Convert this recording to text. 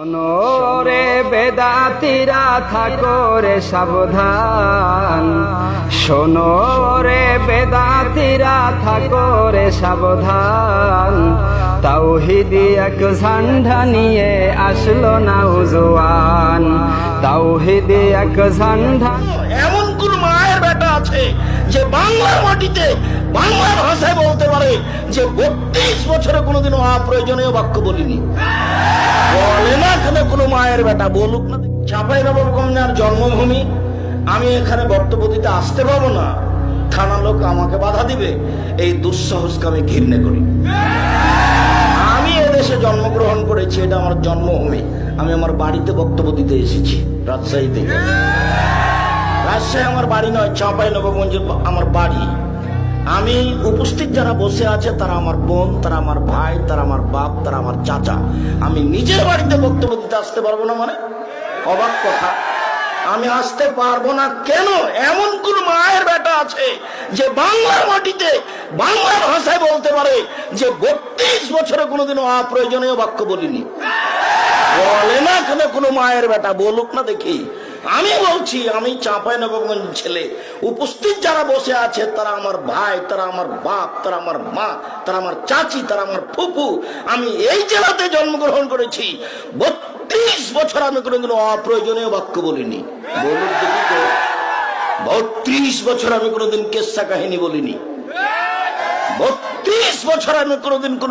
রে বেদাতিরা, থাকো রে সাবধান। শোনো রে বেদাতিরা, থাকো রে সাবধান। তাওহিদি এক ঝান্ডা নিয়ে আসলো না উজওয়ান। তাওহিদি এক ঝান্ডা এমন কোন মায়ের বেটা আছে যে বাংলার মাটিতে বাংলা ভাষায় বলতে পারে যে বত্রিশ বছরে কোনোদিন অপ্রয়োজনীয় বাক্য বলিনি। বলে না কেন কোনো মায়ের বেটা বলুক না। চাপাই নবকন্যার জন্মভূমি, আমি এখানে বক্তব্য দিতে আসতে পারব না। থানা লোক আমাকে বাধা দিবে, এই দুঃসাহসকে আমি ঘৃণা করি। আমি এদেশে জন্মগ্রহণ করেছি, এটা আমার জন্মভূমি। আমি আমার বাড়িতে বক্তব্য দিতে এসেছি রাজশাহী থেকে রাজশাহী আমার বাড়ি নয় চাঁপাই নবগঞ্জ আমার বাড়ি। আমি উপস্থিত যারা বসে আছে, তারা আমার বোন, তারা আমার ভাই, তারা আমার বাপ তারা আমার চাচা। আমি নিজের বাড়িতে বক্তব্য দিতে আসতে পারব না মানে? অবাক কথা। আমি আসতে পারব না কেন? এমন কোন মায়ের বেটা আছে যে বাংলার মাটিতে, বাংলা ভাষায় বলতে পারে যে বত্রিশ বছরে কোনোদিন অপ্রয়োজনীয় বাক্য বলিনি। বলে না কেন কোনো মায়ের বেটা, বলুক না দেখি। আমি বলছি, আমি চাঁপাই নবগঞ্জ ছেলে। উপস্থিত যারা বসে আছে, তারা আমার ভাই, তারা আমার বাপ, তারা আমার মা, তারা আমার চাচি, তারা আমার ফুপু আমি এই জেলাতে জন্মগ্রহণ করেছি। বত্রিশ বছর আমি কোনোদিন অপ্রয়োজনীয় বাক্য বলিনি। বত্রিশ বছর আমি কোনোদিন কেসা কাহিনী বলিনি। বত্রিশ বছর আমি কোনোদিন কোন